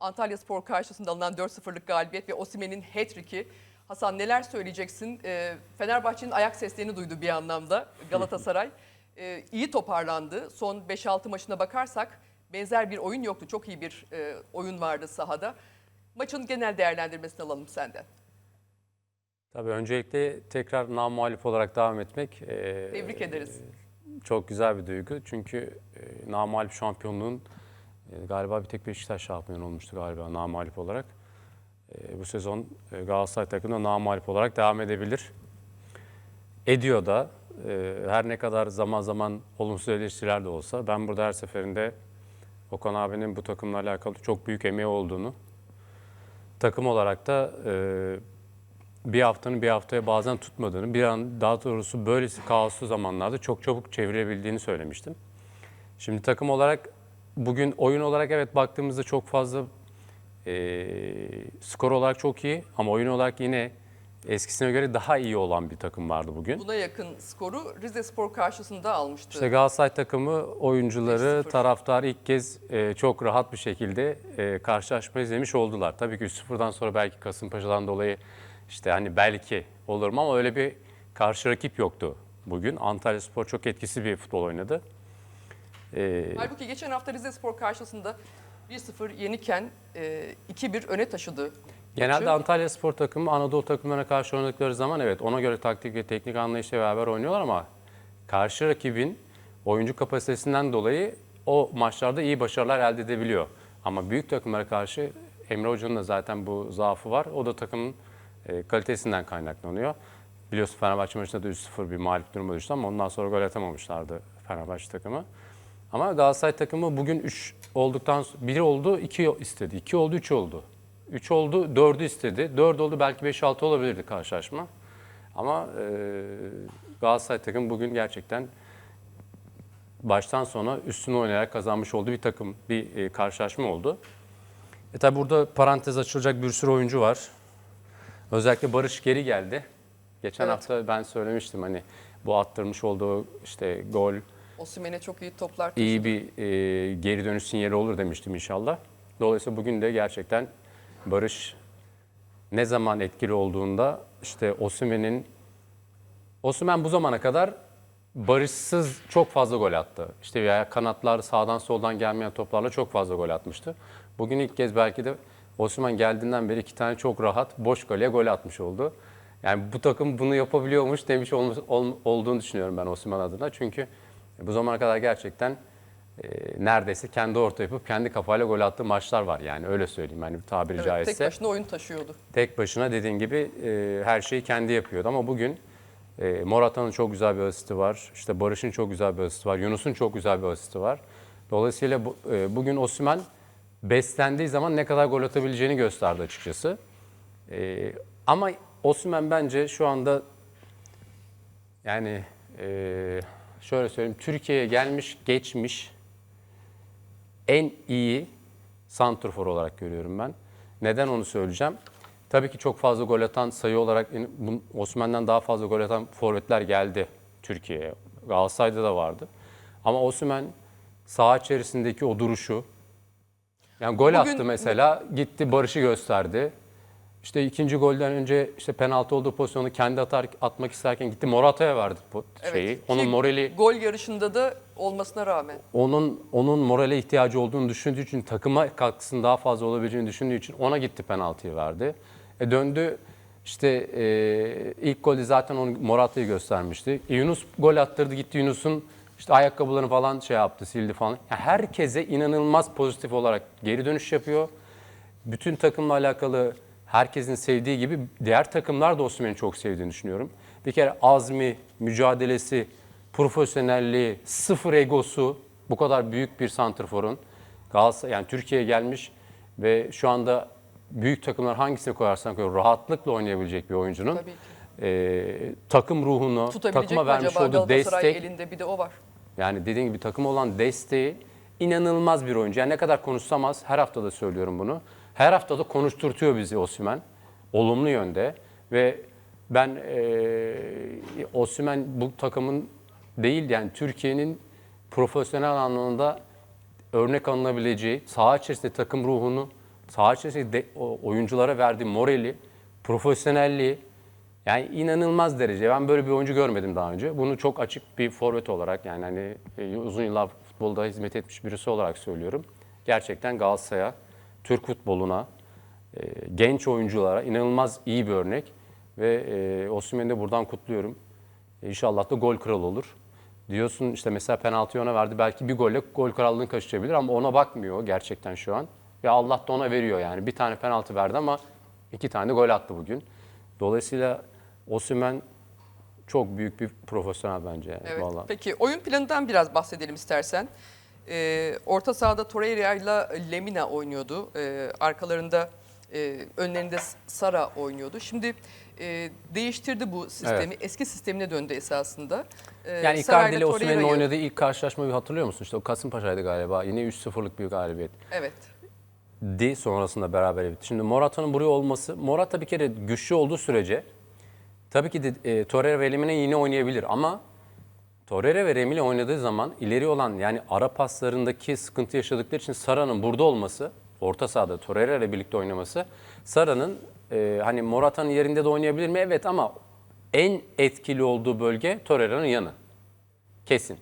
Antalya Spor karşısında alınan 4-0'lık galibiyet ve Osimhen'in hat-trick'i. Hasan neler söyleyeceksin? Ee, Fenerbahçe'nin ayak seslerini duydu bir anlamda Galatasaray. Ee, iyi toparlandı. Son 5-6 maçına bakarsak benzer bir oyun yoktu. Çok iyi bir e, oyun vardı sahada. Maçın genel değerlendirmesini alalım senden. Tabii öncelikle tekrar namuhalif olarak devam etmek e, Tebrik ederiz. çok güzel bir duygu. Çünkü e, namuhalif şampiyonluğun e, galiba bir tek Beşiktaş şampiyon olmuştu galiba namuhalif olarak. E, bu sezon e, Galatasaray takımı da namuhalif olarak devam edebilir. Ediyor da e, her ne kadar zaman zaman olumsuz eleştiriler de olsa ben burada her seferinde Okan abinin bu takımla alakalı çok büyük emeği olduğunu takım olarak da e, bir haftanın bir haftaya bazen tutmadığını, bir an daha doğrusu böylesi kaoslu zamanlarda çok çabuk çevirebildiğini söylemiştim. Şimdi takım olarak bugün oyun olarak evet baktığımızda çok fazla e, skor olarak çok iyi ama oyun olarak yine eskisine göre daha iyi olan bir takım vardı bugün. Buna yakın skoru Rize Spor karşısında almıştı. İşte Galatasaray takımı oyuncuları, 5-0. taraftar ilk kez e, çok rahat bir şekilde e, karşılaşma izlemiş oldular. Tabii ki 3-0'dan sonra belki Kasımpaşa'dan dolayı işte hani belki olur mu ama öyle bir karşı rakip yoktu bugün. Antalya Spor çok etkisiz bir futbol oynadı. E, Halbuki geçen hafta Rize Spor karşısında 1-0 yeniken e, 2-1 öne taşıdı. Genelde. Antalya Spor takımı Anadolu takımlarına karşı oynadıkları zaman evet ona göre taktik ve teknik anlayışla beraber oynuyorlar ama karşı rakibin oyuncu kapasitesinden dolayı o maçlarda iyi başarılar elde edebiliyor. Ama büyük takımlara karşı Emre Hoca'nın da zaten bu zaafı var. O da takımın e, kalitesinden kaynaklanıyor. Biliyorsun Fenerbahçe maçında da 3-0 bir mağlup duruma düştü ama ondan sonra gol atamamışlardı Fenerbahçe takımı. Ama Galatasaray takımı bugün 3 olduktan 1 oldu, 2 istedi. 2 oldu, 3 oldu. 3 oldu, 4'ü istedi. 4 oldu belki 5-6 olabilirdi karşılaşma. Ama e, Galatasaray takım bugün gerçekten baştan sona üstüne oynayarak kazanmış olduğu bir takım, bir e, karşılaşma oldu. E tabi burada parantez açılacak bir sürü oyuncu var. Özellikle Barış geri geldi. Geçen Evet. hafta ben söylemiştim hani bu attırmış olduğu işte gol, Osimhen'e çok iyi toplar iyi bir e, geri dönüş sinyali olur demiştim inşallah. Dolayısıyla bugün de gerçekten Barış ne zaman etkili olduğunda işte Osimhen'in Osimhen bu zamana kadar Barış'sız çok fazla gol attı. İşte veya kanatlar sağdan soldan gelmeyen toplarla çok fazla gol atmıştı. Bugün ilk kez belki de Osimhen geldiğinden beri iki tane çok rahat boş gole gol atmış oldu. Yani bu takım bunu yapabiliyormuş demiş olmuş, ol- olduğunu düşünüyorum ben Osimhen adına. Çünkü bu zamana kadar gerçekten e, neredeyse kendi orta yapıp kendi kafayla gol attığı maçlar var yani öyle söyleyeyim yani tabiri Evet, caizse. tek başına oyun taşıyordu. Tek başına dediğin gibi e, her şeyi kendi yapıyordu ama bugün e, Morata'nın çok güzel bir asisti var. İşte Barış'ın çok güzel bir asisti var. Yunus'un çok güzel bir asisti var. Dolayısıyla bu, e, bugün Osimhen beslendiği zaman ne kadar gol atabileceğini gösterdi açıkçası. E, ama Osimhen bence şu anda yani e, şöyle söyleyeyim Türkiye'ye gelmiş geçmiş en iyi santrfor olarak görüyorum ben. Neden onu söyleyeceğim? Tabii ki çok fazla gol atan sayı olarak Osimhen'den daha fazla gol atan forvetler geldi Türkiye'ye. Galatasaray'da da vardı. Ama Osimhen saha içerisindeki o duruşu yani gol Bugün- attı mesela gitti Barış'ı gösterdi. İşte ikinci golden önce işte penaltı olduğu pozisyonu kendi atar atmak isterken gitti Morata'ya verdi şeyi. Ki Onun morali Gol yarışında da olmasına rağmen. onun onun morale ihtiyacı olduğunu düşündüğü için takıma katkısının daha fazla olabileceğini düşündüğü için ona gitti penaltıyı verdi. E döndü işte e, ilk golde zaten onu Morata'yı göstermişti. E, Yunus gol attırdı gitti Yunus'un işte ayakkabılarını falan şey yaptı sildi falan. Yani herkese inanılmaz pozitif olarak geri dönüş yapıyor. Bütün takımla alakalı herkesin sevdiği gibi diğer takımlar da Osimhen'i çok sevdiğini düşünüyorum. Bir kere azmi, mücadelesi, profesyonelliği, sıfır egosu bu kadar büyük bir santrforun Galatasaray yani Türkiye'ye gelmiş ve şu anda büyük takımlar hangisine koyarsan koy rahatlıkla oynayabilecek bir oyuncunun e, takım ruhunu, takıma mi vermiş olduğu destek elinde bir de o var. yani dediğim gibi takım olan desteği inanılmaz bir oyuncu. Yani ne kadar konuşsam az, her hafta da söylüyorum bunu. Her hafta da konuşturtuyor bizi Osimhen. Olumlu yönde. Ve ben eee Osimhen bu takımın değil yani Türkiye'nin profesyonel anlamda örnek alınabileceği, saha içerisinde takım ruhunu saha içerisinde de- oyunculara verdiği morali, profesyonelliği yani inanılmaz derece. Ben böyle bir oyuncu görmedim daha önce. Bunu çok açık bir forvet olarak yani hani e, uzun yıllar futbolda hizmet etmiş birisi olarak söylüyorum. Gerçekten Galatasaray'a, Türk futboluna, e, genç oyunculara inanılmaz iyi bir örnek ve e, Osimhen'i de buradan kutluyorum. İnşallah da gol kralı olur. Diyorsun işte mesela penaltıyı ona verdi. Belki bir golle gol krallığını kaçırabilir ama ona bakmıyor gerçekten şu an. Ve Allah da ona veriyor yani. Bir tane penaltı verdi ama iki tane gol attı bugün. Dolayısıyla Osimhen çok büyük bir profesyonel bence. Evet. Vallahi. Peki oyun planından biraz bahsedelim istersen. Ee, orta sahada Torreira ile Lemina oynuyordu. Ee, arkalarında e, önlerinde Sara oynuyordu. Şimdi e, değiştirdi bu sistemi. Eski sistemine döndü esasında. Ee, Yani Icardi ile Osimhen'in oynadığı ilk karşılaşmayı hatırlıyor musun? İşte o Kasımpaşa'ydı galiba. Yine 3-0'lık bir galibiyet. Evet. di sonrasında beraber bitti. Şimdi Morata'nın buraya olması, Morata bir kere güçlü olduğu sürece tabii ki de e, Torreira ve Lemine yine oynayabilir ama Torreira ve Remile oynadığı zaman ileri olan yani ara paslarındaki sıkıntı yaşadıkları için Sara'nın burada olması, orta sahada Torreira ile birlikte oynaması, Sara'nın e, hani Morata'nın yerinde de oynayabilir mi? Evet ama en etkili olduğu bölge Torreira'nın yanı. Kesin.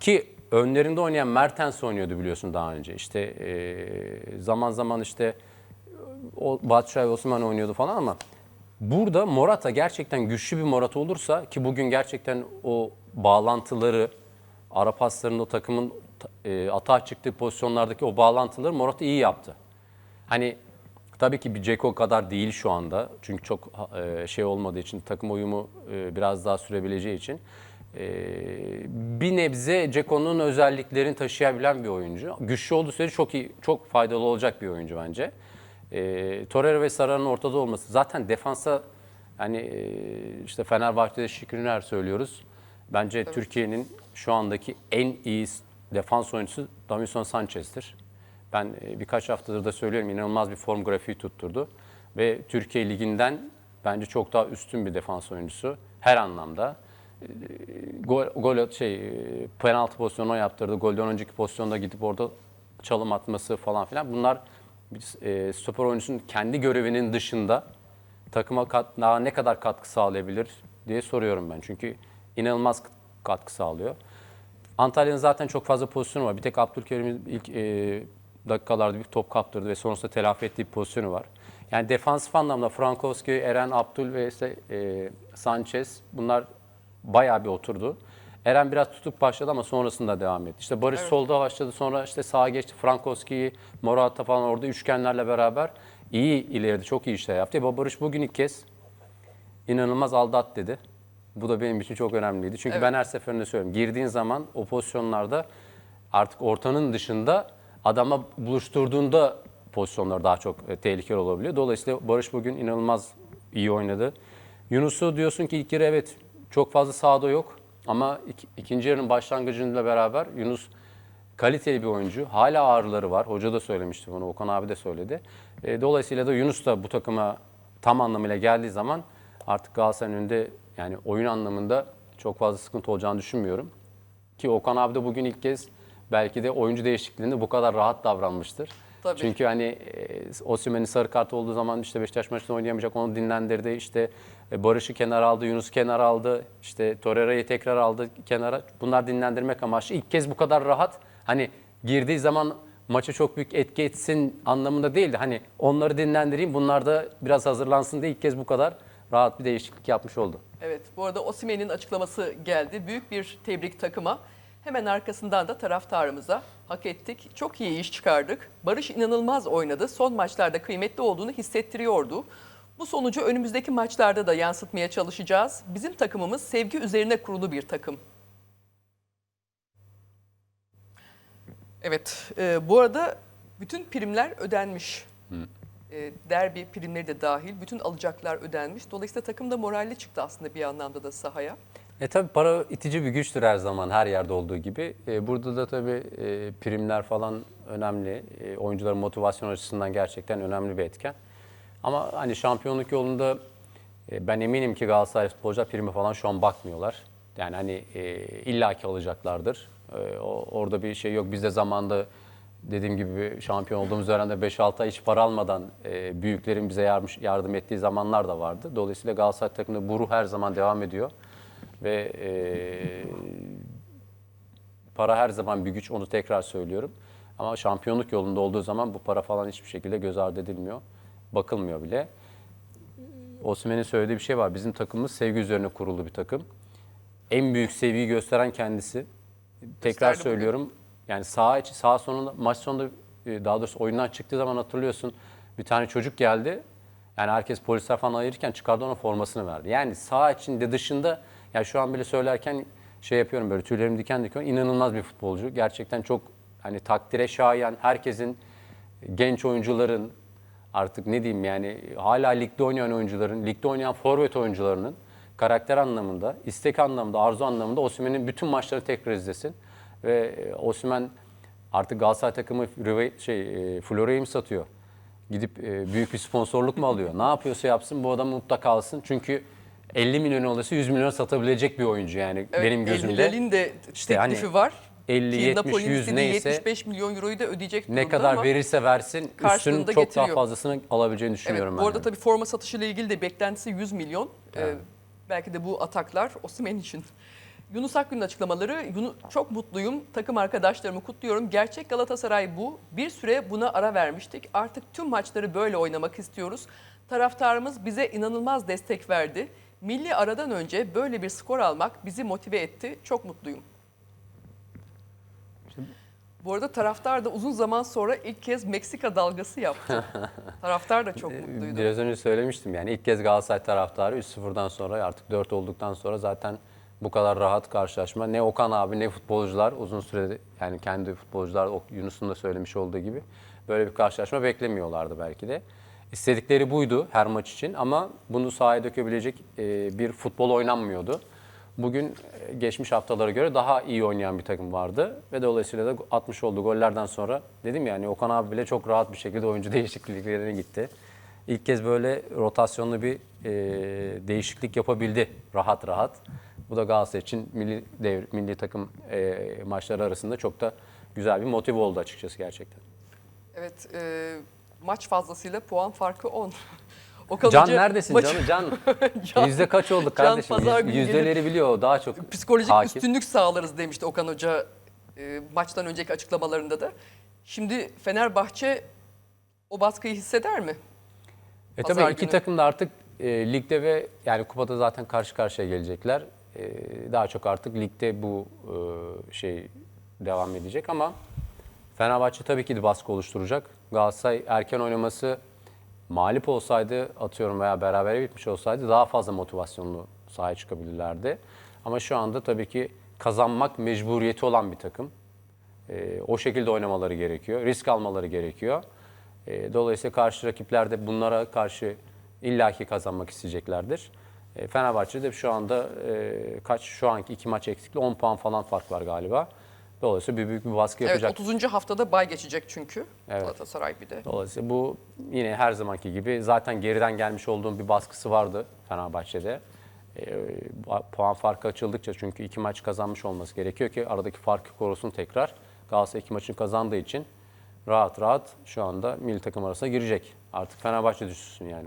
Ki önlerinde oynayan Mertens oynuyordu biliyorsun daha önce. İşte e, zaman zaman işte o Batshuayi Osman oynuyordu falan ama burada Morata gerçekten güçlü bir Morata olursa ki bugün gerçekten o bağlantıları ara paslarında takımın e, atağa çıktığı pozisyonlardaki o bağlantıları Morata iyi yaptı. Hani tabii ki bir Ceko kadar değil şu anda. Çünkü çok e, şey olmadığı için takım uyumu e, biraz daha sürebileceği için. E, bir nebze Ceko'nun özelliklerini taşıyabilen bir oyuncu. Güçlü olduğu sürece çok iyi, çok faydalı olacak bir oyuncu bence. E, Torreira ve Sara'nın ortada olması. Zaten defansa hani e, işte Fenerbahçe'de Şükrüner söylüyoruz. Bence Türkiye'nin şu andaki en iyi defans oyuncusu Davinson Sanchez'tir. Ben e, birkaç haftadır da söylüyorum inanılmaz bir form grafiği tutturdu. Ve Türkiye Ligi'nden bence çok daha üstün bir defans oyuncusu her anlamda. E, Gol, gol şey e, penaltı pozisyonu yaptırdı. Golden önceki pozisyonda gidip orada çalım atması falan filan. Bunlar bir, e, stoper oyuncusunun kendi görevinin dışında takıma kat, daha ne kadar katkı sağlayabilir diye soruyorum ben. Çünkü inanılmaz katkı sağlıyor. Antalya'nın zaten çok fazla pozisyonu var. Bir tek Abdülkerim'in ilk e, dakikalarda bir top kaptırdı ve sonrasında telafi ettiği bir pozisyonu var. Yani defansif anlamda Frankowski, Eren, Abdül ve işte, e, Sanchez bunlar bayağı bir oturdu. Eren biraz tutup başladı ama sonrasında devam etti. İşte Barış solda başladı sonra işte sağa geçti. Frankowski, Morata falan orada üçgenlerle beraber iyi ileride çok iyi işler yaptı. Ama Barış bugün ilk kez inanılmaz aldat dedi. Bu da benim için çok önemliydi. Çünkü Evet. ben her seferinde söylüyorum. Girdiğin zaman o pozisyonlarda artık ortanın dışında adama buluşturduğunda pozisyonlar daha çok e, tehlikeli olabiliyor. Dolayısıyla Barış bugün inanılmaz iyi oynadı. Yunus'u diyorsun ki ilk yarı evet çok fazla sahada yok. Ama ik- ikinci yarının başlangıcıyla beraber Yunus kaliteli bir oyuncu. Hala ağrıları var. Hoca da söylemişti bunu. Okan abi de söyledi. E, dolayısıyla da Yunus da bu takıma tam anlamıyla geldiği zaman artık Galatasaray'ın önünde yani oyun anlamında çok fazla sıkıntı olacağını düşünmüyorum. Ki Okan abi de bugün ilk kez belki de oyuncu değişikliğinde bu kadar rahat davranmıştır. Tabii. Çünkü hani e, Osimhen'in sarı kartı olduğu zaman işte Beşiktaş maçında oynayamayacak onu dinlendirdi. İşte e, Barış'ı kenara aldı, Yunus kenara aldı. işte Torreira'yı tekrar aldı kenara. Bunlar dinlendirmek amaçlı. İlk kez bu kadar rahat hani girdiği zaman maça çok büyük etki etsin anlamında değildi. Hani onları dinlendireyim bunlar da biraz hazırlansın diye ilk kez bu kadar rahat bir değişiklik yapmış oldu. Evet, bu arada Osimhen'in açıklaması geldi. Büyük bir tebrik takıma. Hemen arkasından da taraftarımıza hak ettik. Çok iyi iş çıkardık. Barış inanılmaz oynadı. Son maçlarda kıymetli olduğunu hissettiriyordu. Bu sonucu önümüzdeki maçlarda da yansıtmaya çalışacağız. Bizim takımımız sevgi üzerine kurulu bir takım. Evet, e, bu arada bütün primler ödenmiş. E, derbi primleri de dahil bütün alacaklar ödenmiş. Dolayısıyla takım da moralli çıktı aslında bir anlamda da sahaya. E tabii para itici bir güçtür her zaman her yerde olduğu gibi. E, burada da tabii e, primler falan önemli. E, oyuncuların motivasyon açısından gerçekten önemli bir etken. Ama hani şampiyonluk yolunda e, ben eminim ki Galatasaray futbolcular primi falan şu an bakmıyorlar. Yani hani e, illaki alacaklardır. E, o, orada bir şey yok. Biz de zamanda dediğim gibi şampiyon olduğumuz dönemde 5-6 ay hiç para almadan e, büyüklerin bize yardım, yardım ettiği zamanlar da vardı. Dolayısıyla Galatasaray takımında bu ruh her zaman devam ediyor. Ve e, para her zaman bir güç onu tekrar söylüyorum. Ama şampiyonluk yolunda olduğu zaman bu para falan hiçbir şekilde göz ardı edilmiyor. Bakılmıyor bile. Osimhen'in söylediği bir şey var. Bizim takımımız sevgi üzerine kurulu bir takım. En büyük sevgiyi gösteren kendisi. Tekrar Gösterdi bugün. söylüyorum. Yani sağ içi, sağ sonunda, maç sonunda e, daha doğrusu oyundan çıktığı zaman hatırlıyorsun. Bir tane çocuk geldi. Yani herkes polisler falan ayırırken çıkardı ona formasını verdi. Yani sağ içinde dışında yani şu an bile söylerken şey yapıyorum böyle tüylerim diken diken inanılmaz bir futbolcu. Gerçekten çok hani takdire şayan herkesin genç oyuncuların artık ne diyeyim yani hala ligde oynayan oyuncuların, ligde oynayan forvet oyuncularının karakter anlamında, istek anlamında, arzu anlamında Osimhen'in bütün maçları tekrar izlesin. Ve e, Osimhen artık Galatasaray takımı şey, e, Florya'yı mı satıyor? Gidip e, büyük bir sponsorluk mu alıyor? Ne yapıyorsa yapsın bu adam mutlaka kalsın. Çünkü 50 milyon olası 100 milyon satabilecek bir oyuncu yani Evet, benim gözümde. Hilal'in de İşte teklifi hani var. 50, Ki 70, Napoli'nin 100 istediği neyse 75 milyon euroyu da ödeyecek ne kadar verirse versin üstünün çok getiriyor. daha fazlasını alabileceğini Evet, düşünüyorum bu ben. arada yani. tabii forma satışıyla ilgili de beklentisi 100 milyon. Ee, belki de bu ataklar Osimhen için. Yunus Akgün'ün açıklamaları, çok mutluyum, takım arkadaşlarımı kutluyorum. Gerçek Galatasaray bu. Bir süre buna ara vermiştik. Artık tüm maçları böyle oynamak istiyoruz. Taraftarımız bize inanılmaz destek verdi. Milli aradan önce böyle bir skor almak bizi motive etti. Çok mutluyum. Bu arada taraftar da uzun zaman sonra ilk kez Meksika dalgası yaptı. taraftar da çok mutluydu. Biraz önce söylemiştim yani ilk kez Galatasaray taraftarı 3-0'dan sonra artık 4 olduktan sonra zaten bu kadar rahat karşılaşma. Ne Okan abi ne futbolcular uzun sürede yani kendi futbolcular Yunus'un da söylemiş olduğu gibi böyle bir karşılaşma beklemiyorlardı belki de. İstedikleri buydu her maç için ama bunu sahaya dökebilecek e, bir futbol oynanmıyordu. Bugün e, geçmiş haftalara göre daha iyi oynayan bir takım vardı ve dolayısıyla da 60 olduğu gollerden sonra dedim yani Okan abi bile çok rahat bir şekilde oyuncu değişikliklerine gitti. İlk kez böyle rotasyonlu bir e, değişiklik yapabildi rahat rahat. Bu da Galatasaray için milli devr, milli takım e, maçları arasında çok da güzel bir motive oldu açıkçası gerçekten. Evet, e, maç fazlasıyla puan farkı 10. Okan Can Hoca neredesin maçı- canım? Can, yüzde kaç olduk Can kardeşim? pazar günü yüzdeleri biliyor o daha çok Psikolojik hakim. üstünlük sağlarız demişti Okan Hoca e, maçtan önceki açıklamalarında da. Şimdi Fenerbahçe o baskıyı hisseder mi? E Pazar tabii iki günü. takım da artık e, ligde ve yani kupada zaten karşı karşıya gelecekler. E, daha çok artık ligde bu e, şey devam edecek ama Fenerbahçe tabii ki de baskı oluşturacak. Galatasaray erken oynaması mağlup olsaydı atıyorum veya berabere bitmiş olsaydı daha fazla motivasyonlu sahaya çıkabilirlerdi. Ama şu anda tabii ki kazanmak mecburiyeti olan bir takım. E, o şekilde oynamaları gerekiyor. Risk almaları gerekiyor. E, dolayısıyla karşı rakipler de bunlara karşı illaki kazanmak isteyeceklerdir. E, Fenerbahçe de şu anda e, kaç şu anki iki maç eksikli 10 puan falan fark var galiba. Dolayısıyla bir büyük bir baskı yapacak. Evet 30. haftada bay geçecek çünkü Evet. Galatasaray bir de. Dolayısıyla bu yine her zamanki gibi zaten geriden gelmiş olduğum bir baskısı vardı Fenerbahçe'de. E, puan farkı açıldıkça çünkü iki maç kazanmış olması gerekiyor ki aradaki farkı korusun tekrar. Galatasaray iki maçını kazandığı için rahat rahat şu anda milli takım arasına girecek. Artık Fenerbahçe düşünsün yani bunu.